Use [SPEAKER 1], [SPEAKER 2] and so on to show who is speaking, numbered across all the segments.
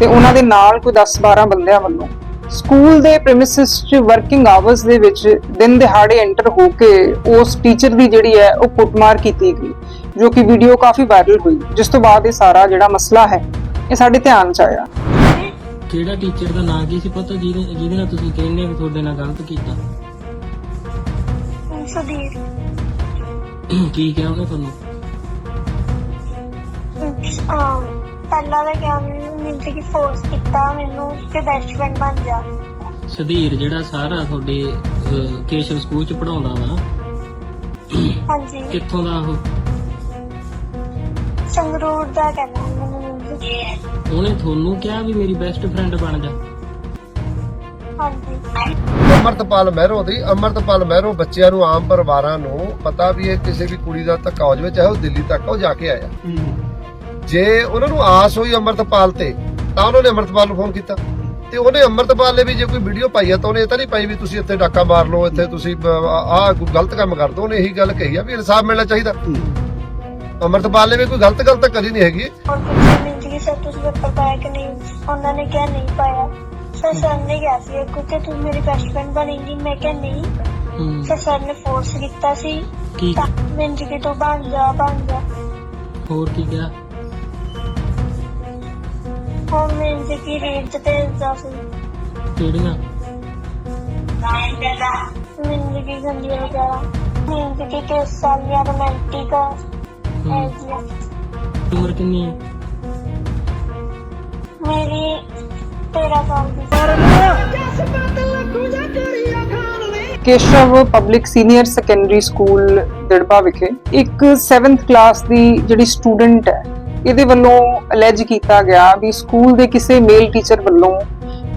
[SPEAKER 1] ਤੇ ਉਹਨਾਂ ਦੇ ਨਾਲ ਕੋਈ 10-12 ਬੰਦਿਆਂ ਵੱਲੋਂ ਸਕੂਲ ਦੇ ਪ੍ਰੈਮਿਸਿਸ 'ਚ ਵਰਕਿੰਗ ਆਵਰਸ ਦੇ ਵਿੱਚ ਦਿਨ ਦਿਹਾੜੇ ਐਂਟਰ ਹੋ ਕੇ ਉਸ ਟੀਚਰ ਦੀ ਜਿਹੜੀ ਹੈ ਉਹ ਕੁੱਟਮਾਰ ਕੀਤੀ ਗਈ ਜੋ ਕਿ ਵੀਡੀਓ ਕਾਫੀ ਵਾਇਰਲ ਹੋਈ ਜਿਸ ਤੋਂ ਬਾਅਦ ਇਹ ਸਾਰਾ ਜਿਹੜਾ ਮਸਲਾ ਹੈ ਇਹ ਸਾਡੇ ਧਿਆਨ 'ਚ ਆਇਆ।
[SPEAKER 2] ਕਿਹੜਾ ਟੀਚਰ ਦਾ ਨਾਂ ਕੀ ਸੀ ਪਤਾ? ਜਿਹਦੇ ਜਿਹਦੇ ਨਾਲ ਤੁਸੀਂ ਕਹਿੰਦੇ ਵੀ ਤੁਹਾਡੇ ਨਾਲ ਗਲਤ ਕੀਤਾ?
[SPEAKER 3] ਸੁਧੀਰ।
[SPEAKER 2] ਕੀ ਕਿਹਾ ਉਹਨੇ ਤੁਹਾਨੂੰ?
[SPEAKER 3] ਅਮ, ਪਹਿਲਾਂ ਤਾਂ ਕਿਹਾ ਮੈਨੂੰ ਕਿ ਫੋਰਸ ਕੀਤਾ ਮੈਨੂੰ ਕਿ ਬੈਸਟ ਫਰੈਂਡ ਬਣ ਜਾ
[SPEAKER 2] ਸੁਧੀਰ ਜਿਹੜਾ ਸਾਰਾ ਤੁਹਾਡੇ ਅਹ, ਕੇਸ਼ਵ ਸਕੂਲ ਚ ਪੜਾਉਂਦਾ ਵਾ
[SPEAKER 3] ਹਾਂਜੀ।
[SPEAKER 2] ਕਿੱਥੋਂ ਦਾ ਉਹ?
[SPEAKER 3] ਸੰਗਰੂਰ ਦਾ ਕਹਿੰਦਾ ਮੈਨੂੰ।
[SPEAKER 2] ਉਹਨੇ ਤੁਹਾਨੂੰ ਕਿਹਾ ਵੀ ਮੇਰੀ ਬੈਸਟ ਫਰੈਂਡ ਬਣ ਜਾ?
[SPEAKER 3] ਹਾਂਜੀ।
[SPEAKER 4] ਅਮਰਤਪਾਲ ਮਹਿਰੋ ਦੀ ਅਮਰਤਪਾਲ ਮਹਿਰੋ ਬੱਚਿਆਂ ਨੂੰ ਆਮ ਪਰਿਵਾਰਾਂ ਨੂੰ ਪਤਾ ਵੀ ਇਹ ਕਿਸੇ ਵੀ ਕੁੜੀ ਦਾ ਧੱਕਾ ਹੋ ਜਾਵੇ ਚਾਹੇ ਉਹ ਦਿੱਲੀ ਤੱਕ ਉਹ ਜਾ ਕੇ ਆਇਆ। ਜੇ ਉਹਨਾਂ ਨੂੰ ਆਸ ਹੋਈ ਅਮਰਤਪਾਲ ਤੇ ਤਾਂ ਉਹਨਾਂ ਨੇ ਅਮਰਤਪਾਲ ਨੂੰ ਫੋਨ ਕੀਤਾ। ਤੇ ਉਹਨੇ ਅਮਰਤਪਾਲ ਨੇ ਵੀ ਜੇ ਕੋਈ ਵੀਡੀਓ ਪਾਈ ਆ ਤਾਂ ਉਹਨੇ ਇਹ ਤਾਂ ਨਹੀਂ ਪਾਈ ਵੀ ਤੁਸੀਂ ਇੱਥੇ ਡਾਕਾ ਮਾਰ ਲਓ ਇੱਥੇ ਤੁਸੀਂ ਆਹ ਗਲਤ ਕੰਮ ਕਰ ਦੋ। ਉਹਨੇ ਇਹੀ ਗੱਲ ਕਹੀ ਆ ਵੀ ਇਨਸਾਫ ਮਿਲਣਾ ਚਾਹੀਦਾ। ਅਮਰਤਪਾਲ ਨੇ ਵੀ ਕੋਈ ਗਲਤ ਗੱਲ ਤਾਂ ਕਰੀ ਨਹੀਂ ਹੈਗੀ।
[SPEAKER 3] ਸਰ ਤੁਸੀਂ ਪੇਪਰ ਪਾਇਆ ਕਿ ਨਹੀਂ ਉਹਨਾਂ ਨੇ ਕਿਹਾ ਨਹੀਂ ਪਾਇਆ। ਸਰ ਸਰ ਨੇ ਕਿਹਾ ਸੀ ਕਿ ਤੂੰ ਮੇਰੀ ਬੈਸਟ ਫਰੈਂਡ ਬਣੇਗੀ ਮੈਂ ਕਿਹਾ ਨਹੀਂ। ਸਰ ਸਰ ਨੇ ਫੋਰਸ ਕੀਤਾ ਸੀ। ਮੈਨੂੰ ਕਿ? ਤੂੰ ਬਣ ਜਾ ਬਣ ਜਾ।
[SPEAKER 2] ਹੋਰ ਕੀ ਕਿਹਾ?
[SPEAKER 3] ਹੁਣ ਮੈਨੂੰ ਕਿ ਰੇਟ ਤੇ ਭੇਜਦਾ ਸੀ
[SPEAKER 2] ਕਿਹੜੀਆਂ?
[SPEAKER 3] ਮੈਨੂੰ ਕਿ ਗੰਦੀ ਵਗੈਰਾ ਮੈਨੂੰ ਕਿ ਕਿਸ ਸਾਲ ਯਾਰ ਰੋਮਾਂਟਿਕ
[SPEAKER 2] ਹੂੰ।
[SPEAKER 3] ਆ।
[SPEAKER 2] ਉਮਰ ਕਿੰਨੀ ਹੈ
[SPEAKER 3] ਮੇਰੀ 13 ਸਾਲ ਦੀ।
[SPEAKER 1] Keshav public senior secondary school Dirba ਵਿਖੇ। ਇੱਕ 7th ਕਲਾਸ ਦੀ ਜਿਹੜੀ ਸਟੂਡੈਂਟ ਹੈ ਇਹਦੇ ਵੱਲੋਂ ਅਲੈਜ ਕੀਤਾ ਗਿਆ ਵੀ ਸਕੂਲ ਦੇ ਕਿਸੇ ਮੇਲ ਟੀਚਰ ਵੱਲੋਂ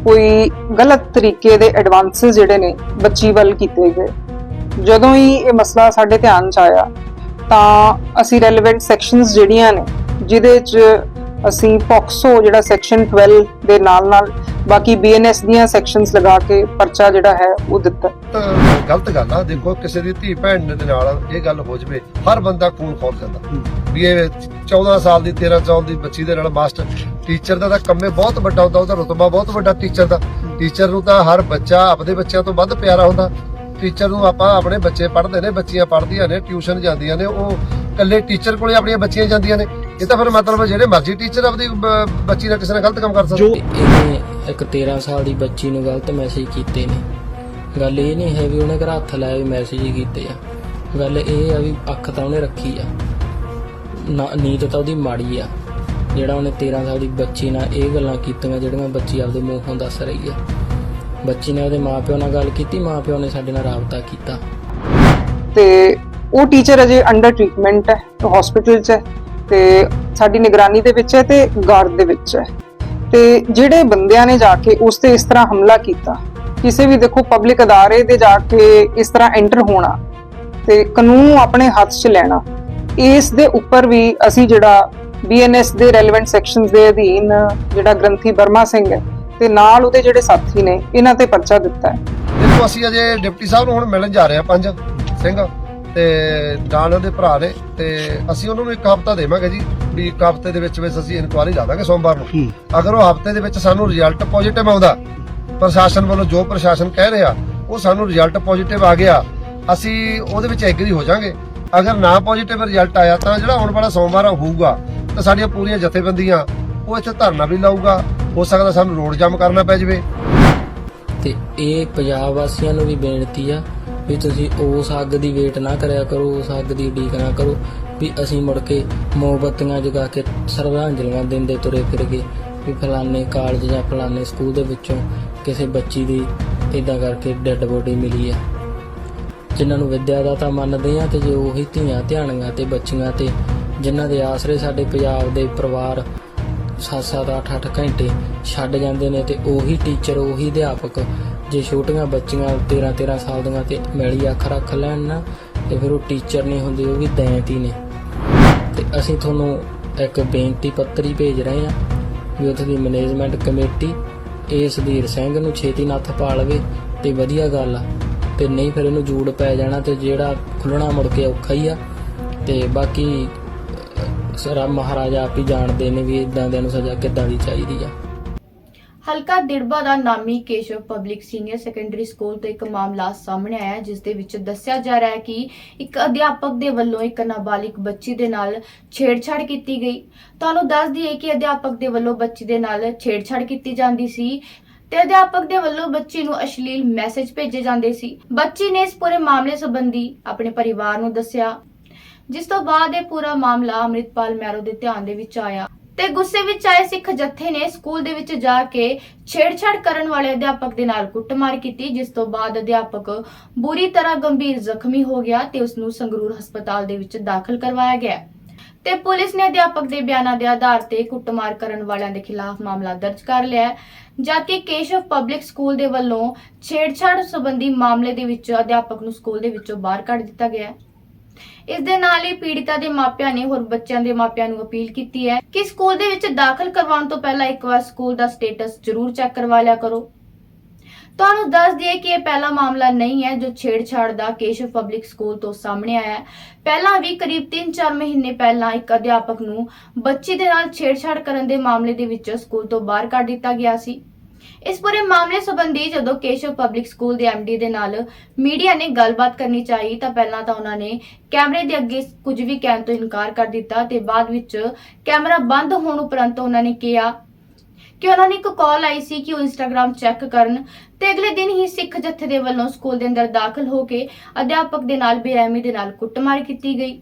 [SPEAKER 1] ਕੋਈ ਗਲਤ ਤਰੀਕੇ ਦੇ ਐਡਵਾਂਸਸ ਜਿਹੜੇ ਨੇ ਬੱਚੀ ਵੱਲ ਕੀਤੇ ਗਏ। ਜਦੋਂ ਹੀ ਇਹ ਮਸਲਾ ਸਾਡੇ ਧਿਆਨ 'ਚ ਆਇਆ, ਤਾਂ ਅਸੀਂ ਰੈਲੇਵੈਂਟ ਸੈਕਸ਼ਨਸ ਜਿਹੜੀਆਂ ਨੇ, ਜਿਹਦੇ 'ਚ ਅਸੀਂ ਪੌਕਸੋ ਜਿਹੜਾ ਸੈਕਸ਼ਨ 12 ਦੇ ਨਾਲ ਨਾਲ ਬਾਕੀ ਬੀਐਨਐਸ ਦੀਆਂ ਸੈਕਸ਼ਨਸ ਲਗਾ ਕੇ ਪਰਚਾ ਜਿਹੜਾ ਹੈ ਉਹ ਦਿੱਤਾ।
[SPEAKER 4] ਤਾਂ ਗਲਤ ਗੱਲ ਆ ਦੇਖੋ ਕਿਸੇ ਦੀ ਧੀ ਭੈਣ ਦੇ ਨਾਲ ਇਹ ਗੱਲ ਹੋ ਜਵੇ ਹਰ ਬੰਦਾ ਖੂਨ ਖੋਲ ਜਾਂਦਾ। ਵੀ ਇਹ 14 ਸਾਲ ਦੀ 13 ਸਾਲ ਦੀ ਬੱਚੀ ਦੇ ਨਾਲ ਮਾਸਟਰ ਟੀਚਰ ਦਾ ਤਾਂ ਕੰਮੇ ਬਹੁਤ ਵੱਡਾ ਹੁੰਦਾ ਉਹਦਾ ਰੁਤਬਾ ਬਹੁਤ ਵੱਡਾ ਟੀਚਰ ਦਾ। ਟੀਚਰ ਨੂੰ ਤਾਂ ਹਰ ਬੱਚਾ ਆਪਣੇ ਬੱਚਿਆਂ ਤੋਂ ਵੱਧ ਪਿਆਰਾ ਹੁੰਦਾ। ਟੀਚਰ ਨੂੰ ਆਪਾਂ ਆਪਣੇ ਬੱਚੇ ਪੜ੍ਹਦੇ ਨੇ ਬੱਚੀਆਂ ਪੜ੍ਹਦੀਆਂ ਨੇ ਟਿਊਸ਼ਨ ਜਾਂਦੀਆਂ ਨੇ ਉਹ ਇਕੱਲੇ ਟੀਚਰ ਕੋਲੇ ਆਪਣੀਆਂ ਬੱਚੀਆਂ ਜਾਂਦੀਆਂ ਨੇ। ਇਹ ਤਾਂ ਫਿਰ ਮਤਲਬ ਜਿਹੜੇ ਮਰਜ਼ੀ ਟੀਚਰ ਆਪਣੀ ਬੱਚੀ ਨਾਲ ਕਿਸੇ ਨਾਲ ਗਲਤ ਕੰਮ ਕਰ ਸਕਦਾ
[SPEAKER 2] ਇਹਨੇ ਇੱਕ 13 ਸਾਲ ਦੀ ਬੱਚੀ ਨੂੰ ਗਲਤ ਮੈਸੇਜ ਕੀਤੇ ਨੇ। ਗੱਲ ਇਹ ਨਹੀਂ ਹੈ ਵੀ ਉਹਨੇ ਘਰ ਹੱਥ ਲਾਇਆ ਵੀ ਮੈਸੇਜ ਹੀ ਕੀਤੇ ਆ। ਗੱਲ ਇਹ ਆ ਵੀ ਅੱਖ ਤਾਂ ਉਹਨੇ ਰੱਖੀ ਆ। ਨਾ ਨੀਤ ਤਾਂ ਉਹਦੀ ਮਾੜੀ ਆ। ਜਿਹੜਾ ਉਹਨੇ 13 ਸਾਲ ਦੀ ਬੱਚੀ ਨਾਲ ਇਹ ਗੱਲਾਂ ਕੀਤੀਆਂ ਜਿਹੜੀਆਂ ਬੱਚੀ ਆਪਦੇ ਮੂੰਹੋਂ ਦੱਸ ਰਹੀ ਆ। ਬੱਚੀ ਨੇ ਉਹਦੇ ਮਾਪਿਓ ਨਾਲ ਗੱਲ ਕੀਤੀ, ਮਾਪਿਓ ਨੇ ਸਾਡੇ ਨਾਲ ਰਾਬਤਾ ਕੀਤਾ।
[SPEAKER 1] ਤੇ ਉਹ ਟੀਚਰ ਅਜੇ ਅੰਡਰ ਟ੍ਰੀਟਮੈਂਟ ਹੈ ਹਸਪੀਟਲ 'ਚ ਹੈ ਤੇ ਸਾਡੀ ਨਿਗਰਾਨੀ ਦੇ ਵਿੱਚ ਹੈ ਤੇ ਗਾਰਡ ਦੇ ਵਿੱਚ ਹੈ। ਤੇ ਜਿਹੜੇ ਬੰਦਿਆਂ ਨੇ ਜਾ ਕੇ ਉਸ ਤੇ ਇਸ ਤਰ੍ਹਾਂ ਹਮਲਾ ਕੀਤਾ, ਕਿਸੇ ਵੀ ਦੇਖੋ ਪਬਲਿਕ ਅਦਾਰੇ ਦੇ ਜਾ ਕੇ ਇਸ ਤਰ੍ਹਾਂ ਐਂਟਰ ਹੋਣਾ ਤੇ ਕਾਨੂੰਨ ਨੂੰ ਆਪਣੇ ਹੱਥ 'ਚ ਲੈਣਾ, ਇਸ ਦੇ ਉੱਪਰ ਵੀ ਅਸੀਂ ਜਿਹੜਾ ਬੀਐਨਐਸ ਦੇ ਰੈਲੇਵੈਂਟ ਸੈਕਸ਼ਨਸ ਦੇ ਅਧੀਨ ਜਿਹੜਾ ਗ੍ਰੰਥੀ ਬਰਮਾ ਸਿੰਘ ਹੈ ਤੇ ਨਾਲ ਉਹਦੇ ਜਿਹੜੇ ਸਾਥੀ ਨੇ, ਇਹਨਾਂ ਤੇ ਪਰਚਾ ਦਿੱਤਾ ਹੈ।
[SPEAKER 4] ਦੇਖੋ ਅਸੀਂ ਅਜੇ ਡਿਪਟੀ ਸਾਹਿਬ ਨੂੰ ਹੁਣ ਮਿਲਣ ਜਾ ਰਹੇ ਹਾਂ, ਪੰਜ ਸਿੰਘ। ਤੇ ਨਾਲ ਉਹਦੇ ਭਰਾ ਨੇ ਤੇ ਅਸੀਂ ਉਹਨਾਂ ਨੂੰ ਇੱਕ ਹਫਤਾ ਦੇਵਾਂਗੇ ਜੀ ਵੀ ਇੱਕ ਹਫ਼ਤੇ ਦੇ ਵਿੱਚ ਵਿੱਚ ਅਸੀਂ ਇਨਕੁਆਰੀ ਲਾ ਦਾਂਗੇ ਸੋਮਵਾਰ ਨੂੰ। ਅਗਰ ਉਹ ਹਫ਼ਤੇ ਦੇ ਵਿੱਚ ਸਾਨੂੰ ਰਿਜ਼ਲਟ ਪੋਜ਼ਿਟਿਵ ਆਉਂਦਾ ਪ੍ਰਸ਼ਾਸਨ ਵੱਲੋਂ ਜੋ ਪ੍ਰਸ਼ਾਸਨ ਕਹਿ ਰਿਹਾ ਉਹ ਸਾਨੂੰ ਰਿਜ਼ਲਟ ਪੋਜ਼ਿਟਿਵ ਆ ਗਿਆ ਅਸੀਂ ਉਹਦੇ ਵਿੱਚ ਐਗਰੀ ਹੋ ਜਾਾਂਗੇ। ਅਗਰ ਨਾ ਪੋਜ਼ਿਟਿਵ ਰਿਜ਼ਲਟ ਆਇਆ ਤਾਂ ਜਿਹੜਾ ਆਉਣ ਵਾਲਾ ਸੋਮਵਾਰ ਹੋਊਗਾ ਤਾਂ ਸਾਡੀਆਂ ਪੂਰੀਆਂ ਜਥੇਬੰਦੀਆਂ ਉਹ ਇੱਥੇ ਧਰਨਾ ਵੀ ਲਾਊਗਾ। ਹੋ ਸਕਦਾ ਸਾਨੂੰ ਰੋਡ ਜਾਮ ਕਰਨਾ ਪੈ ਜਾਵੇ।
[SPEAKER 2] ਤੇ ਇਹ ਪੰਜਾਬ ਵਾਸੀਆਂ ਨੂੰ ਵੀ ਬੇਨਤੀ ਆ ਵੀ ਤੁਸੀਂ ਉਸ ਅੱਗ ਦੀ ਵੇਟ ਨਾ ਕਰਿਆ ਕਰੋ, ਉਸ ਅੱਗ ਦੀ ਉਡੀਕ ਨਾ ਕਰੋ ਵੀ ਅਸੀਂ ਮੁੜ ਕੇ ਮੋਮਬੱਤੀਆਂ ਜਗਾ ਕੇ ਸਰਵਾਂਜਲੀਆਂ ਦਿੰਦੇ ਤੁਰੇ ਫਿਰ ਗਏ ਵੀ ਫਲਾਣੇ ਕਾਲਜ ਜਾਂ ਫਲਾਣੇ ਸਕੂਲ ਦੇ ਵਿੱਚੋਂ ਕਿਸੇ ਬੱਚੀ ਦੀ ਇਦਾਂ ਕਰਕੇ ਡੈੱਡ ਬੋਡੀ ਮਿਲੀ ਆ ਜਿਨ੍ਹਾਂ ਨੂੰ ਵਿਦਿਆ ਦਾ ਤਾਂ ਮੰਨਦੇ ਆ ਤੇ ਜੇ ਉਹੀ ਧੀਆਂ ਧਿਆਣੀਆਂ ਤੇ ਬੱਚੀਆਂ ਤੇ ਜਿਨ੍ਹਾਂ ਦੇ ਆਸਰੇ ਸਾਡੇ ਪੰਜਾਬ ਦੇ ਪਰਿਵਾਰ 7-7 8-8 ਘੰਟੇ ਛੱਡ ਜਾਂਦੇ ਨੇ ਤੇ ਉਹੀ ਟੀਚਰ ਉਹੀ ਅਧਿਆਪਕ ਜੇ ਛੋਟੀਆਂ ਬੱਚੀਆਂ 13-13 ਸਾਲ ਦੀਆਂ ਤੇ ਮੈਲੀ ਅੱਖ ਰੱਖ ਲੈਣ ਨਾ, ਤੇ ਫਿਰ ਉਹ ਟੀਚਰ ਨਹੀਂ ਹੁੰਦੇ, ਉਹ ਵੀ ਦੈਂਤ ਹੀ ਨੇ। ਤੇ ਅਸੀਂ ਤੁਹਾਨੂੰ ਇੱਕ ਬੇਨਤੀ ਪੱਤਰ ਹੀ ਭੇਜ ਰਹੇ ਹਾਂ ਵੀ ਉੱਥੇ ਦੀ ਮੈਨੇਜਮੈਂਟ ਕਮੇਟੀ ਇਸ ਵੀਰ ਸਿੰਘ ਨੂੰ ਛੇਤੀ ਨੱਥ ਪਾ ਲਵੇ ਤੇ ਵਧੀਆ ਗੱਲ ਆ। ਤੇ ਨਹੀਂ ਫਿਰ ਇਹਨੂੰ ਜੂੜ ਪੈ ਜਾਣਾ ਤੇ ਜਿਹੜਾ ਖੁੱਲਣਾ ਮੁੜ ਕੇ ਔਖਾ ਹੀ ਆ। ਤੇ ਬਾਕੀ ਸਰਾ ਮਹਾਰਾਜਾ ਆਪ ਹੀ ਜਾਣਦੇ ਨੇ ਵੀ ਇਦਾਂ ਦੇ ਨੂੰ ਸਜ਼ਾ ਕਿੱਦਾਂ ਦੀ ਚਾਹੀਦੀ ਆ।
[SPEAKER 5] ਹਲਕਾ ਦਿੜਬਾ ਦਾ ਨਾਮੀ Keshav public senior secondary school ਤੋਂ ਇੱਕ ਮਾਮਲਾ ਸਾਹਮਣੇ ਆਇਆ, ਜਿਸ ਦੇ ਵਿੱਚ ਦੱਸਿਆ ਜਾ ਰਿਹਾ ਹੈ ਕਿ ਇੱਕ ਅਧਿਆਪਕ ਦੇ ਵੱਲੋਂ ਇੱਕ ਨਾਬਾਲਿਗ ਬੱਚੀ ਦੇ ਨਾਲ ਛੇੜਛਾੜ ਕੀਤੀ ਗਈ। ਤੁਹਾਨੂੰ ਦੱਸ ਦਈਏ ਕਿ ਅਧਿਆਪਕ ਦੇ ਵੱਲੋਂ ਬੱਚੀ ਦੇ ਨਾਲ ਛੇੜਛਾੜ ਕੀਤੀ ਜਾਂਦੀ ਸੀ ਤੇ ਅਧਿਆਪਕ ਦੇ ਵੱਲੋਂ ਬੱਚੀ ਨੂੰ ਅਸ਼ਲੀਲ ਮੈਸੇਜ ਭੇਜੇ ਜਾਂਦੇ ਸੀ। ਬੱਚੀ ਨੇ ਇਸ ਪੂਰੇ ਮਾਮਲੇ ਸੰਬੰਧੀ ਆਪਣੇ ਪਰਿਵਾਰ ਨੂੰ ਦੱਸਿਆ, ਜਿਸ ਤੋਂ ਬਾਅਦ ਇਹ ਪੂਰਾ ਮਾਮਲਾ ਅੰਮ੍ਰਿਤਪਾਲ ਮੈਰੋ ਦੇ ਧਿਆਨ ਦੇ ਵਿੱਚ ਆਇਆ। ਤੇ ਗੁੱਸੇ ਵਿੱਚ ਆਏ ਸਿੱਖ ਜੱਥੇ ਨੇ ਸਕੂਲ ਦੇ ਵਿੱਚ ਜਾ ਕੇ ਛੇੜਛਾੜ ਕਰਨ ਵਾਲੇ ਅਧਿਆਪਕ ਦੇ ਨਾਲ ਕੁੱਟਮਾਰ ਕੀਤੀ, ਜਿਸ ਤੋਂ ਬਾਅਦ ਅਧਿਆਪਕ ਬੁਰੀ ਤਰ੍ਹਾਂ ਗੰਭੀਰ ਜ਼ਖਮੀ ਹੋ ਗਿਆ ਤੇ ਉਸ ਨੂੰ ਸੰਗਰੂਰ ਹਸਪਤਾਲ ਦੇ ਵਿੱਚ ਦਾਖਲ ਕਰਵਾਇਆ ਗਿਆ। ਤੇ ਪੁਲਿਸ ਨੇ ਅਧਿਆਪਕ ਦੇ ਬਿਆਨਾਂ ਦੇ ਆਧਾਰ ਤੇ ਕੁੱਟਮਾਰ ਕਰਨ ਵਾਲਿਆਂ ਦੇ ਖਿਲਾਫ ਮਾਮਲਾ ਦਰਜ ਕਰ ਲਿਆ ਹੈ ਜਦਕਿ ਕੇਸ਼ਵ ਪਬਲਿਕ ਸਕੂਲ ਦੇ ਵੱਲੋਂ ਛੇੜਛਾੜ ਸੰਬੰਧੀ ਮਾਮਲੇ ਦੇ ਵਿੱਚ ਅਧਿਆਪਕ ਨੂੰ ਸਕੂਲ ਦੇ ਵਿੱਚੋਂ ਬਾਹਰ ਕੱਢ ਦਿੱਤਾ ਗਿਆ ਹੈ। ਇਸ ਦੇ ਨਾਲ ਹੀ ਪੀੜਿਤਾ ਦੇ ਮਾਪਿਆਂ ਨੇ ਹੋਰ ਬੱਚਿਆਂ ਦੇ ਮਾਪਿਆਂ ਨੂੰ ਅਪੀਲ ਕੀਤੀ ਹੈ ਕਿ ਸਕੂਲ ਦੇ ਵਿੱਚ ਦਾਖਲ ਕਰਵਾਉਣ ਤੋਂ ਪਹਿਲਾਂ ਇੱਕ ਵਾਰ ਸਕੂਲ ਦਾ ਸਟੇਟਸ ਜ਼ਰੂਰ ਚੈੱਕ ਕਰਵਾ ਲਿਆ ਕਰੋ। ਤੁਹਾਨੂੰ ਦੱਸ ਦਈਏ ਕਿ ਇਹ ਪਹਿਲਾ ਮਾਮਲਾ ਨਹੀਂ ਹੈ ਜੋ ਛੇੜਛਾੜ ਦਾ ਕੇਸ਼ਵ ਪਬਲਿਕ ਸਕੂਲ ਤੋਂ ਸਾਹਮਣੇ ਆਇਆ ਹੈ। ਪਹਿਲਾਂ ਵੀ ਕਰੀਬ 3-4 ਮਹੀਨੇ ਪਹਿਲਾਂ ਇੱਕ ਅਧਿਆਪਕ ਨੂੰ ਬੱਚੀ ਦੇ ਨਾਲ ਛੇੜਛਾੜ ਕਰਨ ਦੇ ਮਾਮਲੇ ਦੇ ਵਿੱਚ ਸਕੂਲ ਤੋਂ ਬਾਹਰ ਕੱਢ ਦਿੱਤਾ ਗਿਆ ਸੀ। ਇਸ ਪੂਰੇ ਮਾਮਲੇ ਸੰਬੰਧੀ ਜਦੋਂ ਕੇਸ਼ਵ ਪਬਲਿਕ ਸਕੂਲ ਦੇ ਐਮਡੀ ਦੇ ਨਾਲ ਮੀਡੀਆ ਨੇ ਗੱਲਬਾਤ ਕਰਨੀ ਚਾਹੀ, ਤਾਂ ਪਹਿਲਾਂ ਤਾਂ ਉਹਨਾਂ ਨੇ ਕੈਮਰੇ ਦੇ ਅੱਗੇ ਕੁਝ ਵੀ ਕਹਿਣ ਤੋਂ ਇਨਕਾਰ ਕਰ ਦਿੱਤਾ ਤੇ ਬਾਅਦ ਵਿੱਚ ਕੈਮਰਾ ਬੰਦ ਹੋਣ ਉਪਰੰਤ ਉਹਨਾਂ ਨੇ ਕਿਹਾ ਕਿ ਉਹਨਾਂ ਨੇ ਇੱਕ ਕਾਲ ਆਈ ਸੀ ਕਿ ਉਹ ਇੰਸਟਾਗ੍ਰam ਚੈੱਕ ਕਰਨ ਤੇ ਅਗਲੇ ਦਿਨ ਹੀ ਸਿੱਖ ਜਥੇ ਦੇ ਵੱਲੋਂ ਸਕੂਲ ਦੇ ਅੰਦਰ ਦਾਖਲ ਹੋ ਕੇ ਅਧਿਆਪਕ ਦੇ ਨਾਲ ਬੇਰਹਿਮੀ ਦੇ ਨਾਲ ਕੁੱਟਮਾਰ ਕੀਤੀ ਗਈ।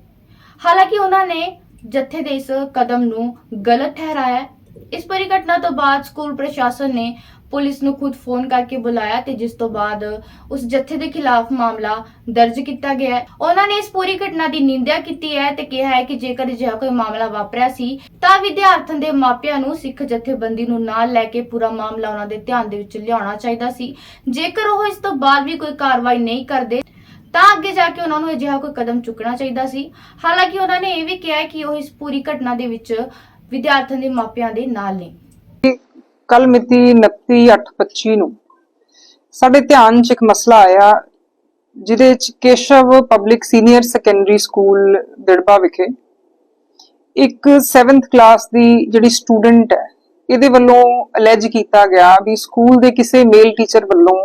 [SPEAKER 5] ਹਾਲਾਂਕਿ ਉਹਨਾਂ ਨੇ ਜਥੇ ਦੇ ਇਸ ਕਦਮ ਨੂੰ ਗਲਤ ਠਹਿਰਾਇਆ ਇਸ ਪੂਰੀ ਘਟਨਾ ਤੋਂ ਬਾਅਦ ਸਕੂਲ ਪ੍ਰਸ਼ਾਸਨ ਨੇ ਪੁਲਿਸ ਨੂੰ ਖੁਦ ਫੋਨ ਕਰਕੇ ਬੁਲਾਇਆ ਤੇ ਜਿਸ ਤੋਂ ਬਾਅਦ ਉਸ ਜਥੇ ਦੇ ਖਿਲਾਫ ਮਾਮਲਾ ਦਰਜ ਕੀਤਾ ਗਿਆ। ਹੈ ਉਹਨਾਂ ਨੇ ਇਸ ਪੂਰੀ ਘਟਨਾ ਦੀ ਨਿੰਦਿਆ ਕੀਤੀ ਹੈ ਤੇ ਕਿਹਾ ਹੈ ਕਿ ਜੇਕਰ ਅਜਿਹਾ ਕੋਈ ਮਾਮਲਾ ਵਾਪਰਿਆ ਸੀ, ਤਾਂ ਵਿਦਿਆਰਥਣ ਦੇ ਮਾਪਿਆਂ ਨੂੰ ਸਿੱਖ ਜਥੇਬੰਦੀ ਨੂੰ ਨਾਲ ਲੈ ਕੇ ਪੂਰਾ ਮਾਮਲਾ ਉਹਨਾਂ ਦੇ ਧਿਆਨ ਦੇ ਵਿੱਚ ਲਿਆਉਣਾ ਚਾਹੀਦਾ ਸੀ। ਜੇਕਰ ਉਹ ਇਸ ਤੋਂ ਬਾਅਦ ਵੀ ਕੋਈ ਕਾਰਵਾਈ ਨਹੀਂ ਕਰਦੇ, ਤਾਂ ਅੱਗੇ ਜਾ ਕੇ ਉਹਨਾਂ ਨੂੰ ਅਜਿਹਾ ਕੋਈ ਕਦਮ ਚੁੱਕਣਾ ਚਾਹੀਦਾ ਸੀ। ਹਾਲਾਂਕਿ ਉਹਨਾਂ ਨੇ ਇਹ ਵੀ ਕਿਹਾ ਕਿ ਉਹ ਇਸ ਪੂਰੀ ਘਟਨਾ ਦੇ ਵਿੱਚ ਵਿਦਿਆਰਥਣ ਦੇ ਮਾਪਿਆਂ ਦੇ ਨਾਲ ਨੇ।
[SPEAKER 1] ਕੱਲ ਮਿਤੀ 29/8/25 ਨੂੰ ਸਾਡੇ ਧਿਆਨ 'ਚ ਇੱਕ ਮਸਲਾ ਆਇਆ, ਜਿਹਦੇ 'ਚ Keshav public senior secondary school Dirba ਵਿਖੇ ਇੱਕ 7th ਕਲਾਸ ਦੀ ਜਿਹੜੀ ਸਟੂਡੈਂਟ ਹੈ, ਇਹਦੇ ਵੱਲੋਂ ਅਲੈਜ ਕੀਤਾ ਗਿਆ ਵੀ ਸਕੂਲ ਦੇ ਕਿਸੇ ਮੇਲ ਟੀਚਰ ਵੱਲੋਂ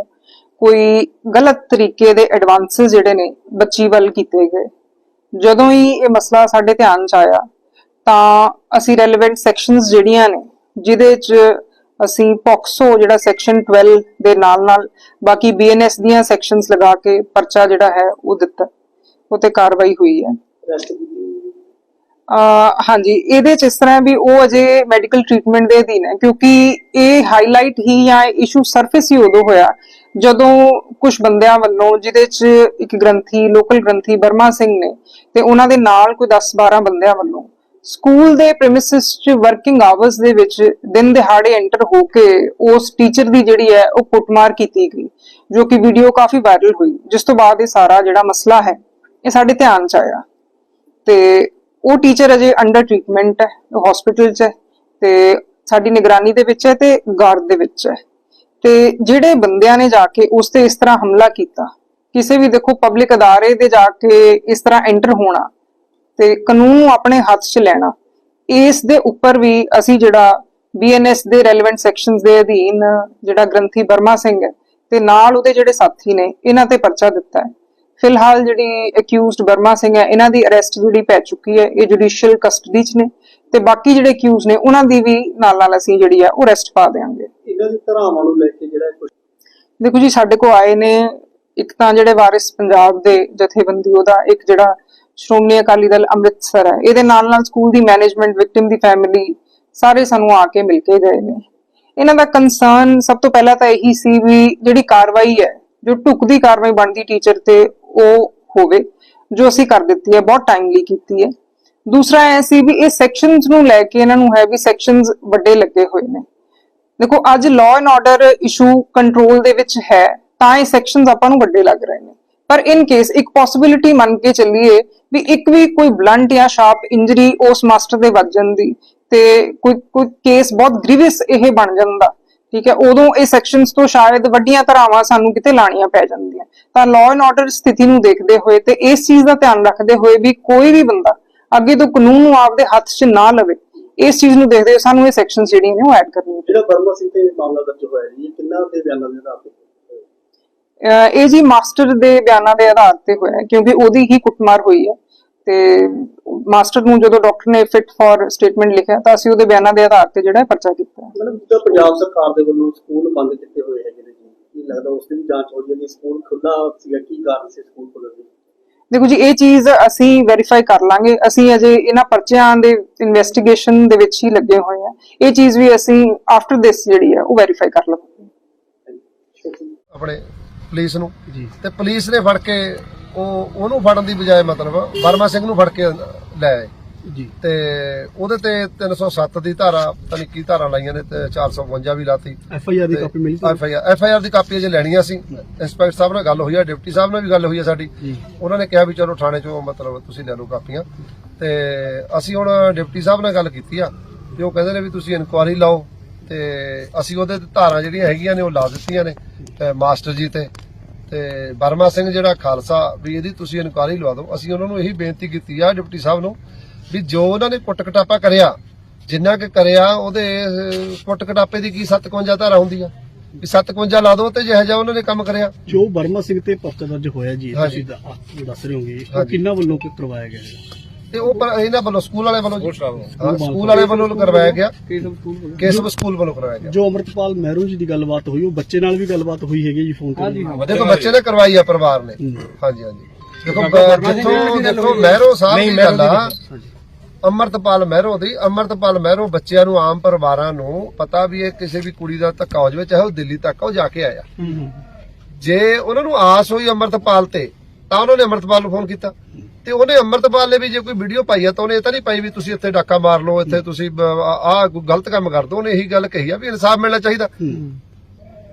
[SPEAKER 1] ਕੋਈ ਗਲਤ ਤਰੀਕੇ ਦੇ ਐਡਵਾਂਸਸ ਜਿਹੜੇ ਨੇ ਬੱਚੀ ਵੱਲ ਕੀਤੇ ਗਏ। ਜਦੋਂ ਹੀ ਇਹ ਮਸਲਾ ਸਾਡੇ ਧਿਆਨ 'ਚ ਆਇਆ ਤਾਂ ਅਸੀਂ ਰੈਲੇਵੈਂਟ ਸੈਕਸ਼ਨਸ ਜਿਹੜੀਆਂ ਨੇ ਜਿਹਦੇ 'ਚ ਅਸੀਂ ਪੌਕਸੋ ਜਿਹੜਾ ਸੈਕਸ਼ਨ 12 ਦੇ ਨਾਲ ਨਾਲ ਬਾਕੀ ਬੀਐਨਐਸ ਦੀਆਂ ਸੈਕਸ਼ਨਸ ਲਗਾ ਕੇ ਪਰਚਾ ਜਿਹੜਾ ਹੈ ਉਹ ਦਿੱਤਾ ਉਹ ਤੇ ਕਾਰਵਾਈ ਹੋਈ ਹੈ। ਅਹ ਹਾਂਜੀ ਇਹਦੇ ਚ ਇਸ ਤਰ੍ਹਾਂ ਵੀ ਉਹ ਅਜੇ ਮੈਡੀਕਲ ਟ੍ਰੀਟਮੈਂਟ ਦੇ ਅਧੀਨ ਹੈ ਕਿਉਂਕਿ ਇਹ ਹਾਈਲਾਈਟ ਹੀ ਜਾਂ ਇਸ਼ੂ ਸਰਫੇਸ ਹੀ ਉਦੋਂ ਹੋਇਆ ਜਦੋਂ ਕੁਝ ਬੰਦਿਆਂ ਵੱਲੋਂ ਜਿਹਦੇ ਚ ਇੱਕ ਗ੍ਰੰਥੀ ਲੋਕਲ ਗ੍ਰੰਥੀ ਬਰਮਾ ਸਿੰਘ ਨੇ ਤੇ ਉਹਨਾਂ ਦੇ ਨਾਲ ਕੋਈ 10-12 ਬੰਦਿਆਂ ਵੱਲੋਂ ਸਕੂਲ ਦੇ ਪ੍ਰੈਮਿਸਿਸ ਚ ਵਰਕਿੰਗ ਆਵਰਸ ਦੇ ਵਿੱਚ ਦਿਨ ਦਿਹਾੜੇ ਐਂਟਰ ਹੋ ਕੇ ਉਸ ਟੀਚਰ ਦੀ ਜਿਹੜੀ ਹੈ ਉਹ ਕੁੱਟਮਾਰ ਕੀਤੀ ਗਈ, ਜੋ ਕਿ ਵੀਡੀਓ ਕਾਫੀ ਵਾਇਰਲ ਹੋਈ, ਜਿਸ ਤੋਂ ਬਾਅਦ ਇਹ ਸਾਰਾ ਜਿਹੜਾ ਮਸਲਾ ਹੈ, ਇਹ ਸਾਡੇ ਧਿਆਨ ਚ ਆਇਆ। ਤੇ ਉਹ ਟੀਚਰ ਅਜੇ ਅੰਡਰ ਟ੍ਰੀਟਮੈਂਟ ਹੈ, ਉਹ ਹਸਪੀਟਲ 'ਚ ਹੈ ਤੇ ਸਾਡੀ ਨਿਗਰਾਨੀ ਦੇ ਵਿੱਚ ਹੈ ਤੇ ਗਾਰਡ ਦੇ ਵਿੱਚ ਹੈ। ਤੇ ਜਿਹੜੇ ਬੰਦਿਆਂ ਨੇ ਜਾ ਕੇ ਉਸ ਤੇ ਇਸ ਤਰ੍ਹਾਂ ਹਮਲਾ ਕੀਤਾ, ਕਿਸੇ ਵੀ ਦੇਖੋ ਪਬਲਿਕ ਅਦਾਰੇ ਦੇ ਜਾ ਕੇ ਇਸ ਤਰ੍ਹਾਂ ਐਂਟਰ ਹੋਣਾ ਤੇ ਕਾਨੂੰਨ ਨੂੰ ਆਪਣੇ ਹੱਥ 'ਚ ਲੈਣਾ। ਇਸ ਦੇ ਉੱਪਰ ਵੀ ਅਸੀਂ ਜਿਹੜਾ ਬੀਐਨਐਸ ਦੇ ਰੈਲੇਵੈਂਟ ਸੈਕਸ਼ਨਸ ਦੇ ਅਧੀਨ ਜਿਹੜਾ ਗ੍ਰੰਥੀ ਬਰਮਾ ਸਿੰਘ ਹੈ ਤੇ ਨਾਲ ਉਹਦੇ ਜਿਹੜੇ ਸਾਥੀ ਨੇ ਇਹਨਾਂ ਤੇ ਪਰਚਾ ਦਿੱਤਾ ਹੈ। ਫਿਲਹਾਲ ਜਿਹੜੀ ਅਕਿਊਜ਼ਡ ਬਰਮਾ ਸਿੰਘ ਹੈ ਇਹਨਾਂ ਦੀ ਅਰੈਸਟ ਜਿਹੜੀ ਪੈ ਚੁੱਕੀ ਹੈ ਇਹ ਜੁਡੀਸ਼ੀਅਲ ਕਸਟਡੀ 'ਚ ਨੇ ਤੇ ਬਾਕੀ ਜਿਹੜੇ ਅਕਿਊਜ਼ ਨੇ ਉਹਨਾਂ ਦੀ ਵੀ ਨਾਲ ਨਾਲ ਅਸੀਂ ਜਿਹੜੀ ਆ ਉਹ ਅਰੈਸਟ ਪਾ ਦੇਵਾਂਗੇ
[SPEAKER 6] ਇਹਨਾਂ ਦੀ ਧਾਰਾਵਾਂ ਨੂੰ ਲੈ ਕੇ ਜਿਹੜਾ ਕੁਝ
[SPEAKER 1] ਦੇਖੋ ਜੀ ਸਾਡੇ ਕੋ ਆਏ ਨੇ ਇੱਕ ਤਾਂ ਜਿਹੜੇ ਵਾਰਿਸ ਪੰਜਾਬ ਦੇ ਜਥੇਬੰਦੀ ਉਹਦਾ ਇੱਕ ਜਿਹੜਾ ਸ਼੍ਰੋਮਣੀ ਅਕਾਲੀ ਦਲ ਅੰਮ੍ਰਿਤਸਰ ਹੈ। ਇਹਦੇ ਨਾਲ ਨਾਲ ਸਕੂਲ ਦੀ ਮੈਨੇਜਮੈਂਟ ਵਿਕਟਿਮ ਦੀ ਫੈਮਿਲੀ ਸਾਰੇ ਸਾਨੂੰ ਆ ਕੇ ਮਿਲ ਕੇ ਗਏ ਨੇ। ਇਹਨਾਂ ਦਾ ਕੰਸਰਨ ਸਭ ਤੋਂ ਪਹਿਲਾਂ ਤਾਂ ਇਹੀ ਸੀ ਵੀ ਜਿਹੜੀ ਕਾਰਵਾਈ ਹੈ, ਜੋ ਢੁਕਦੀ ਕਾਰਵਾਈ ਬਣਦੀ ਟੀਚਰ ਤੇ, ਉਹ ਹੋਵੇ, ਜੋ ਅਸੀਂ ਕਰ ਦਿੱਤੀ ਹੈ, ਬਹੁਤ ਟਾਈਮਲੀ ਕੀਤੀ ਹੈ। ਦੂਸਰਾ ਇਹ ਸੀ ਵੀ ਇਹ ਸੈਕਸ਼ਨਸ ਨੂੰ ਲੈ ਕੇ ਇਹਨਾਂ ਨੂੰ ਹੈ ਵੀ ਸੈਕਸ਼ਨਸ ਵੱਡੇ ਲੱਗੇ ਹੋਏ ਨੇ। ਦੇਖੋ, ਅੱਜ law and order issue control ਦੇ ਵਿੱਚ ਹੈ, ਤਾਂ ਇਹ ਸੈਕਸ਼ਨਸ ਆਪਾਂ ਨੂੰ ਵੱਡੇ ਲੱਗ ਰਹੇ ਨੇ। ਪਰ ਇਨ ਕੇਸ ਇੱਕ ਪੋਸਿਬਿਲਿਟੀ ਮੰਨ ਕੇ ਚੱਲੀਏ ਵੀ ਇੱਕ ਵੀ ਕੋਈ ਬਲੰਟ ਜਾਂ ਸ਼ਾਰਪ ਇੰਜਰੀ ਉਸ ਮਾਸਟਰ ਦੇ ਵੱਜ ਜਾਂਦੀ ਤੇ ਕੋਈ ਕੋਈ ਕੇਸ ਬਹੁਤ ਗ੍ਰੀਵਸ ਇਹ ਬਣ ਜਾਂਦਾ, ਠੀਕ ਹੈ, ਉਦੋਂ ਇਹ ਸੈਕਸ਼ਨਸ ਤੋਂ ਸ਼ਾਇਦ ਵੱਡੀਆਂ ਧਾਰਾਵਾਂ ਸਾਨੂੰ ਕਿਤੇ ਲਾਣੀਆਂ ਪੈ ਜਾਂਦੀਆਂ। ਤਾਂ ਲਾਅ ਐਂਡ ਆਰਡਰ ਸਥਿਤੀ ਨੂੰ ਦੇਖਦੇ ਹੋਏ ਤੇ ਇਸ ਚੀਜ਼ ਦਾ ਧਿਆਨ ਰੱਖਦੇ ਹੋਏ ਵੀ ਕੋਈ ਵੀ ਬੰਦਾ ਅੱਗੇ ਤੋਂ ਕਾਨੂੰਨ ਨੂੰ ਆਪਦੇ ਹੱਥ 'ਚ ਨਾ ਲਵੇ, ਇਸ ਚੀਜ਼ ਨੂੰ ਦੇਖਦੇ ਹੋਏ ਸਾਨੂੰ ਇਹ ਸੈਕਸ਼ਨਸ ਜਿਹੜੀਆਂ ਨੇ ਉਹ ਐਡ ਕਰਨੀਆਂ
[SPEAKER 6] ਜਿਹੜਾ ਬਰਮਾ ਸਿੰਘ ਤੇ ਮਾਮਲਾ ਦਰਜ ਹੋਇਆ ਜੀ ਕਿੰਨਾ ਦੇ ਬਿਆਨਾਂ ਦੇ ਆਧਾਰ ਤੇ
[SPEAKER 1] ਇਹ ਜੀ ਮਾਸਟਰ ਦੇ ਬਿਆਨਾਂ ਦੇ ਆਧਾਰ ਤੇ ਹੋਇਆ ਕਿਉਂਕਿ ਉਹਦੀ ਹੀ ਕੁੱਟਮਾਰ ਹੋਈ ਹੈ। ਤੇ ਮਾਸਟਰ ਨੂੰ ਜਦੋਂ ਡਾਕਟਰ ਨੇ ਫਿਟ ਫॉर ਸਟੇਟਮੈਂਟ ਲਿਖਿਆ ਤਾਂ ਅਸੀਂ ਉਹਦੇ ਬਿਆਨਾਂ ਦੇ ਆਧਾਰ ਤੇ ਜਿਹੜਾ ਹੈ ਪਰਚਾ ਕੀਤਾ ਹੈ।
[SPEAKER 6] ਮੈਡਮ ਜਿੱਦਾਂ ਪੰਜਾਬ ਸਰਕਾਰ ਦੇ ਵੱਲੋਂ ਸਕੂਲ ਬੰਦ ਕੀਤੇ ਹੋਏ ਹੈਗੇ ਨੇ ਜੀ ਕੀ ਲੱਗਦਾ ਉਸ ਦੀ ਵੀ ਜਾਂਚ ਹੋ ਕਿ ਸਕੂਲ ਖੁੱਲਾ ਸੀਗਾ ਕੀ ਕਾਰਨ ਸੀ ਸਕੂਲ ਖੁੱਲ੍ਹਣ ਦੇ?
[SPEAKER 1] ਦੇਖੋ ਜੀ ਇਹ ਚੀਜ਼ ਅਸੀਂ ਵੈਰੀਫਾਈ ਕਰ ਲਾਂਗੇ। ਅਸੀਂ ਅਜੇ ਇਹਨਾਂ ਪਰਚਿਆਂ ਦੇ ਇਨਵੈਸਟੀਗੇਸ਼ਨ ਦੇ ਵਿੱਚ ਹੀ ਲੱਗੇ ਹੋਏ ਆ ਇਹ ਚੀਜ਼ ਵੀ ਅਸੀਂ ਆਫਟਰ ਦਿਸ ਜਿਹੜੀ ਹੈ ਉਹ ਵੈਰੀਫਾਈ ਕਰ ਲਵਾਂਗੇ।
[SPEAKER 4] ਆਪਣੇ ਪੁਲਿਸ ਨੂੰ। ਤੇ ਪੁਲਿਸ ਨੇ ਫੜ ਕੇ ਉਹ ਉਹਨੂੰ ਫੜਨ ਦੀ ਬਜਾਏ ਮਤਲਬ ਵਰਮਾ ਸਿੰਘ ਨੂੰ ਫੜ ਕੇ ਲੈ ਆਏ।
[SPEAKER 7] ਜੀ।
[SPEAKER 4] ਤੇ ਉਹਦੇ ਤੇ 307 ਦੀ ਧਾਰਾ ਪਤਾ ਨਹੀਂ ਕੀ ਧਾਰਾ ਲਾਈਆਂ ਨੇ ਤੇ 452 ਵੀ ਲਾਤੀ।
[SPEAKER 7] ਐਫ ਆਈ ਆਰ ਦੀ ਕਾਪੀ ਮਿਲੀ?
[SPEAKER 4] F I R F I R the copy ਅਜੇ ਲੈਣੀਆਂ ਸੀ। ਇੰਸਪੈਕਟਰ ਸਾਹਿਬ ਨਾਲ ਗੱਲ ਹੋਈ ਹੈ ਡਿਪਟੀ ਸਾਹਿਬ ਨਾਲ ਵੀ ਗੱਲ ਹੋਈ ਹੈ ਸਾਡੀ।
[SPEAKER 7] ਜੀ।
[SPEAKER 4] ਉਹਨਾਂ ਨੇ ਕਿਹਾ ਵੀ ਚਲੋ ਥਾਣੇ ਚੋਂ ਮਤਲਬ ਤੁਸੀਂ ਲੈ ਲਓ ਕਾਪੀਆਂ। ਤੇ ਅਸੀਂ ਹੁਣ ਡਿਪਟੀ ਸਾਹਿਬ ਨਾਲ ਗੱਲ ਕੀਤੀ ਆ ਤੇ ਉਹ ਕਹਿੰਦੇ ਨੇ ਵੀ ਤੁਸੀਂ ਇਨਕੁਆਰੀ ਲਾਓ ਤੇ ਅਸੀਂ ਉਹਦੇ ਤੇ ਧਾਰਾਂ ਜਿਹੜੀਆਂ ਹੈਗੀਆਂ ਨੇ ਉਹ ਲਾ ਦਿੱਤੀਆਂ ਨੇ ਮਾਸਟਰ ਜੀ ਤੇ ਤੇ ਬਰਮਾ ਸਿੰਘ ਜਿਹੜਾ ਖਾਲਸਾ ਵੀ ਇਹਦੀ ਤੁਸੀਂ ਇਨਕੁਆਰੀ ਲਵਾ ਦਿਓ ਅਸੀਂ ਉਹਨਾਂ ਨੂੰ ਇਹੀ ਬੇਨਤੀ ਕੀਤੀ ਆ ਡਿਪਟੀ ਸਾਹਿਬ ਨੂੰ ਵੀ ਜੋ ਉਹਨਾਂ ਨੇ ਕੁੱਟ ਕਟਾਪਾ ਕਰਿਆ ਜਿੰਨਾ ਕਿ ਕਰਿਆ ਉਹਦੇ ਕੁੱਟ ਕਟਾਪੇ ਦੀ ਕੀ 57 ਧਾਰਾ ਹੁੰਦੀ ਆ ਵੀ 57 ਲਾ ਦਿਓ ਤੇ ਜਿਹੋ ਜਿਹਾ ਉਹਨਾਂ ਨੇ ਕੰਮ ਕਰਿਆ
[SPEAKER 7] ਜੋ ਬਰਮਾ ਸਿੰਘ ਤੇ ਪਰਚਾ ਦਰਜ ਹੋਇਆ ਜੀ। ਤੁਸੀਂ ਦੱਸ ਰਹੇ ਹੋਗੇ। ਕਿੰਨਾ ਵੱਲੋਂ ਕਿ ਕਰਵਾਇਆ ਗਿਆ
[SPEAKER 4] ਤੇ ਉਹ ਪਰ ਇਹਨਾਂ ਵੱਲੋਂ ਸਕੂਲ ਵਾਲੇ ਵੱਲੋਂ ਜੀ। ਹਾਂ, ਸਕੂਲ ਵਾਲੇ ਵੱਲੋਂ ਕਰਵਾਇਆ ਗਿਆ। ਕੇਸਬ ਸਕੂਲ ਵੱਲੋਂ। ਕਰਵਾਇਆ ਗਿਆ।
[SPEAKER 7] ਜੋ ਅਮਰਤਪਾਲ ਮਹਿਰੂ ਜੀ ਦੀ ਗੱਲਬਾਤ ਹੋਈ ਉਹ ਬੱਚੇ ਨਾਲ ਵੀ ਗੱਲਬਾਤ ਹੋਈ ਹੈਗੀ ਜੀ ਫੋਨ ਤੇ
[SPEAKER 4] ਦੇਖੋ ਬੱਚੇ ਨੇ ਕਰਵਾਈ ਆ ਪਰਿਵਾਰ ਨੇ।
[SPEAKER 7] ਹੂੰ।
[SPEAKER 4] ਹਾਂਜੀ ਹਾਂਜੀ। ਦੇਖੋ ਬ- ਜਿੱਥੋਂ ਦੇਖੋ ਮਹਿਰੋ ਸਾਹਿਬ ਦੀ ਗੱਲ ਆ। ਅਮਰਤਪਾਲ ਮਹਿਰੋ ਦੀ ਅਮਰਤਪਾਲ ਮਹਿਰੋ ਬੱਚਿਆਂ ਨੂੰ ਆਮ ਪਰਿਵਾਰਾਂ ਨੂੰ ਪਤਾ ਵੀ ਇਹ ਕਿਸੇ ਵੀ ਕੁੜੀ ਦਾ ਧੱਕਾ ਹੋ ਜਾਵੇ ਚਾਹੇ ਉਹ ਦਿੱਲੀ ਤੱਕ ਆ, ਉਹ ਜਾ ਕੇ ਆਇਆ।
[SPEAKER 7] ਹੂੰ ਹੂੰ।
[SPEAKER 4] ਜੇ ਉਹਨਾਂ ਨੂੰ ਆਸ ਹੋਈ ਅਮਰਤਪਾਲ ਤੇ ਤਾਂ ਉਹਨਾਂ ਨੇ ਅਮਰਤਪਾਲ ਨੂੰ ਫੋਨ ਕੀਤਾ। ਤੇ ਉਹਨੇ ਅਮਰਤਪਾਲ ਨੇ ਵੀ ਜੇ ਕੋਈ ਵੀਡੀਓ ਪਾਈ ਆ ਤਾਂ ਉਹਨੇ ਇਹ ਤਾਂ ਨਹੀਂ ਪਾਈ ਵੀ ਤੁਸੀਂ ਇੱਥੇ ਡਾਕਾ ਮਾਰ ਲਓ ਇੱਥੇ ਤੁਸੀਂ ਆਹ ਕੋਈ ਗਲਤ ਕੰਮ ਕਰ ਦੋ ਉਹਨੇ ਇਹੀ ਗੱਲ ਕਹੀ ਆ ਵੀ ਇਨਸਾਫ ਮਿਲਣਾ ਚਾਹੀਦਾ।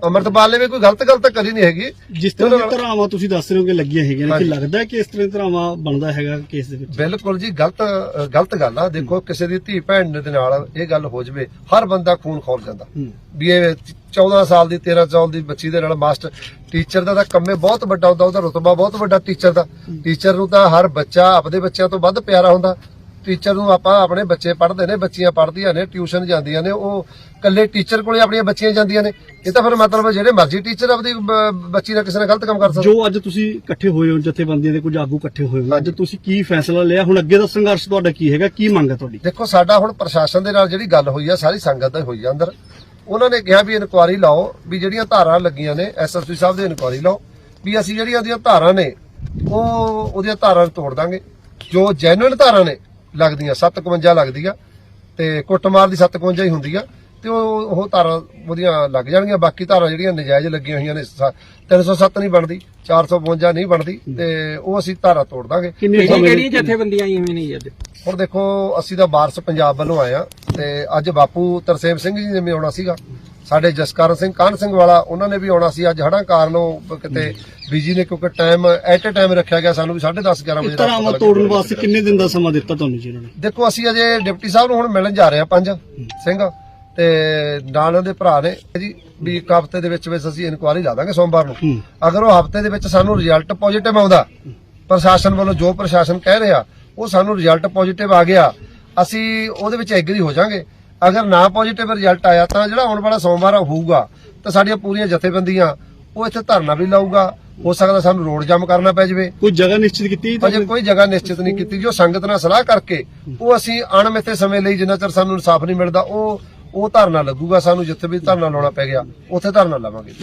[SPEAKER 4] ਅਮਰਤਪਾਲ ਨੇ ਵੀ ਕੋਈ ਗਲਤ ਗਲਤ ਕਰੀ ਨਹੀਂ ਹੈਗੀ।
[SPEAKER 7] ਜਿਸ ਤਰ੍ਹਾਂ ਦੀਆਂ ਧਰਾਵਾਂ ਤੁਸੀਂ ਦੱਸ ਰਹੇ ਹੋ ਕਿ ਲੱਗੀਆਂ ਹੈਗੀਆਂ ਨੇ ਕਿ। ਲੱਗਦਾ ਹੈ ਕਿ ਇਸ ਤਰ੍ਹਾਂ ਦੀ ਧਰਾਵਾਂ ਬਣਦਾ ਹੈਗਾ ਕੇਸ ਦੇ ਵਿੱਚ?
[SPEAKER 4] ਬਿਲਕੁਲ ਜੀ ਗਲਤ ਗਲਤ ਗੱਲ ਆ। ਦੇਖੋ ਕਿਸੇ ਦੀ ਧੀ ਭੈਣ ਦੇ ਨਾਲ ਇਹ ਗੱਲ ਹੋ ਜਵੇ ਹਰ ਬੰਦਾ ਖੂਨ ਖੋਲ ਜਾਂਦਾ। ਵੀ ਇਹ 14 ਸਾਲ ਦੀ 13 ਸਾਲ ਦੀ ਬੱਚੀ ਦੇ ਨਾਲ ਮਾਸਟਰ ਟੀਚਰ ਦਾ ਤਾਂ ਕੰਮੇ ਬਹੁਤ ਵੱਡਾ ਹੁੰਦਾ ਉਹਦਾ ਰੁਤਬਾ ਬਹੁਤ ਵੱਡਾ ਟੀਚਰ ਦਾ। ਟੀਚਰ ਨੂੰ ਤਾਂ ਹਰ ਬੱਚਾ ਆਪਦੇ ਬੱਚਿਆਂ ਤੋਂ ਵੱਧ ਪਿਆਰਾ ਹੁੰਦਾ। ਟੀਚਰ ਨੂੰ ਆਪਾਂ ਆਪਣੇ ਬੱਚੇ ਪੜ੍ਹਦੇ ਨੇ ਬੱਚੀਆਂ ਪੜ੍ਹਦੀਆਂ ਨੇ ਟਿਊਸ਼ਨ ਜਾਂਦੀਆਂ ਨੇ ਉਹ ਇਕੱਲੇ ਟੀਚਰ ਕੋਲੇ ਆਪਣੀਆਂ ਬੱਚੀਆਂ ਜਾਂਦੀਆਂ ਨੇ। ਇਹ ਤਾਂ ਫਿਰ ਮਤਲਬ ਜਿਹੜੇ ਮਰਜ਼ੀ ਟੀਚਰ ਆਪਦੀ ਬੱਚੀ ਨਾਲ ਕਿਸੇ ਨਾਲ ਗਲਤ ਕੰਮ ਕਰ ਸਕਦਾ।
[SPEAKER 7] ਜੋ ਅੱਜ ਤੁਸੀਂ ਇਕੱਠੇ ਹੋਏ ਹੋ ਜਥੇਬੰਦੀਆਂ ਦੇ ਕੁਝ ਆਗੂ ਇਕੱਠੇ ਹੋਏ ਹੋ ਅੱਜ ਤੁਸੀਂ ਕੀ ਫੈਸਲਾ ਲਿਆ? ਹੁਣ ਅੱਗੇ ਦਾ ਸੰਘਰਸ਼ ਤੁਹਾਡਾ ਕੀ ਹੈਗਾ? ਕੀ ਮੰਗ ਹੈ ਤੁਹਾਡੀ?
[SPEAKER 4] ਦੇਖੋ ਸਾਡਾ ਹੁਣ ਪ੍ਰਸ਼ਾਸਨ ਦੇ ਨਾਲ ਜਿਹੜੀ ਗੱਲ ਹੋਈ ਆ ਸਾਰੀ ਸੰਗਤ ਦਾ ਹੋਈ ਆ ਅੰਦਰ। ਉਹਨਾਂ ਨੇ ਕਿਹਾ ਵੀ ਇਨਕੁਆਰੀ ਲਾਓ ਵੀ ਜਿਹੜੀਆਂ ਧਾਰਾਂ ਲੱਗੀਆਂ ਨੇ ਐਸਐਸਪੀ ਸਾਹਿਬ ਦੇ ਇਨਕੁਆਰੀ ਲਾਓ ਵੀ ਅਸੀਂ ਜਿਹੜੀਆਂ ਉਹਦੀਆਂ ਧਾਰਾਂ ਨੇ ਉਹ ਉਹਦੀਆਂ ਧਾਰਾਂ ਤੋੜ ਦਾਂਗੇ। ਜੋ ਜੈਨੂਇਨ ਧਾਰਾਂ ਨੇ ਲੱਗਦੀਆਂ 751 ਲੱਗਦੀ ਆ ਤੇ ਕੁੱਟਮਾਰ ਦੀ 751 ਹੀ ਹੁੰਦੀ ਆ ਤੇ ਉਹ ਉਹ ਧਾਰਾਂ ਉਹਦੀਆਂ ਲੱਗ ਜਾਣਗੀਆਂ ਬਾਕੀ ਧਾਰਾਂ ਜਿਹੜੀਆਂ ਨਜਾਇਜ਼ ਲੱਗੀਆਂ ਹੋਈਆਂ ਨੇ ਸ- 307 ਨਹੀਂ ਬਣਦੀ 452 ਨਹੀਂ ਬਣਦੀ ਤੇ ਉਹ ਅਸੀਂ ਧਾਰਾ ਤੋੜ ਦਾਂਗੇ।
[SPEAKER 8] ਕਿਹੜੀਆਂ ਜਥੇਬੰਦੀਆਂ ਆਈਆਂ ਹੋਈਆਂ ਨੇ ਅੱਜ?
[SPEAKER 4] ਹੁਣ ਦੇਖੋ ਅਸੀਂ ਤਾਂ ਵਾਰਸ ਪੰਜਾਬ ਵੱਲੋਂ ਆਏ ਆ ਤੇ ਅੱਜ ਬਾਪੂ ਤਰਸੇਮ ਸਿੰਘ ਜੀ ਨੇ ਵੀ ਆਉਣਾ ਸੀਗਾ। ਸਾਡੇ ਜਸਕਰਨ ਸਿੰਘ ਕਾਹਨ ਸਿੰਘ ਵਾਲਾ ਉਹਨਾਂ ਨੇ ਵੀ ਆਉਣਾ ਸੀ। ਅੱਜ ਹੜਾਂ ਕਾਰਨ ਉਹ ਕਿਤੇ ਬੀਜੀ ਨੇ ਕਿਉਂਕਿ ਟਾਈਮ ਐਟ ਅ ਟਾਈਮ ਰੱਖਿਆ ਗਿਆ ਸਾਨੂੰ ਵੀ 10:30 11 ਵਜੇ ਦਾ ਪਤਾ
[SPEAKER 7] ਤੋੜਨ। ਵਾਸਤੇ ਕਿੰਨੇ ਦਿਨ ਦਾ ਸਮਾਂ ਦਿੱਤਾ ਤੁਹਾਨੂੰ ਜੀ ਇਹਨਾਂ ਨੇ?
[SPEAKER 4] ਦੇਖੋ ਅਸੀਂ ਅਜੇ ਡਿਪਟੀ ਸਾਹਿਬ ਨੂੰ ਹੁਣ ਮਿਲਣ ਜਾ ਰਹੇ ਆ ਪੰਜ ਸਿੰਘ ਤੇ ਨਾਲ ਉਹਦੇ ਭਰਾ ਨੇ। ਜੀ ਵੀ ਇੱਕ ਹਫ਼ਤੇ ਦੇ ਵਿੱਚ ਵਿੱਚ ਅਸੀਂ ਇਨਕੁਆਰੀ ਲਾ ਦਾਂਗੇ ਸੋਮਵਾਰ ਨੂੰ। ਅਗਰ ਉਹ ਹਫ਼ਤੇ ਦੇ ਵਿੱਚ ਸਾਨੂੰ ਰਿਜ਼ਲਟ ਪੋਜ਼ਿਟਿਵ ਆਉਂਦਾ ਪ੍ਰਸ਼ਾਸਨ ਵੱਲੋਂ ਜੋ ਪ੍ਰਸ਼ਾਸਨ ਕਹਿ ਰਿਹਾ ਉਹ ਸਾਨੂੰ ਰਿਜ਼ਲਟ ਪੋਜ਼ਿਟਿਵ ਆ ਗਿਆ। ਅਸੀਂ ਉਹਦੇ ਵਿੱਚ ਐਗਰੀ ਹੋ ਜਾਾਂਗੇ। ਅਗਰ ਨਾ ਪੋਜ਼ਿਟਿਵ ਰਿਜ਼ਲਟ ਆਇਆ ਤਾਂ ਜਿਹੜਾ ਆਉਣ ਵਾਲਾ ਸੋਮਵਾਰ ਹੋਊਗਾ ਤਾਂ ਸਾਡੀਆਂ ਪੂਰੀਆਂ ਜਥੇਬੰਦੀਆਂ ਉਹ ਇੱਥੇ ਧਰਨਾ ਵੀ ਲਾਊਗਾ। ਹੋ ਸਕਦਾ ਸਾਨੂੰ ਰੋਡ ਜਾਮ ਕਰਨਾ ਪੈ ਜਾਵੇ।
[SPEAKER 7] ਕੋਈ ਜਗ੍ਹਾ ਨਿਸ਼ਚਿਤ ਕੀਤੀ
[SPEAKER 4] ਅਜੇ ਕੋਈ ਜਗ੍ਹਾ ਨਿਸ਼ਚਿਤ ਨਹੀਂ ਕੀਤੀ ਜੋ। ਸੰਗਤ ਨਾਲ ਸਲਾਹ ਕਰਕੇ ਉਹ ਅਸੀਂ ਅਣਮਿੱਥੇ ਸਮੇਂ ਲਈ ਜਿੰਨਾ ਚਿਰ ਸਾਨੂੰ ਇਨਸਾਫ ਨਹੀਂ ਮਿਲਦਾ ਉਹ ਉਹ ਧਰਨਾ ਲੱਗੂਗਾ ਸਾਨੂੰ ਜਿੱਥੇ ਵੀ ਧਰਨਾ ਲਾਉਣਾ ਪੈ ਗਿਆ ਉੱਥੇ ਧਰਨਾ ਲਾਵਾਂਗੇ।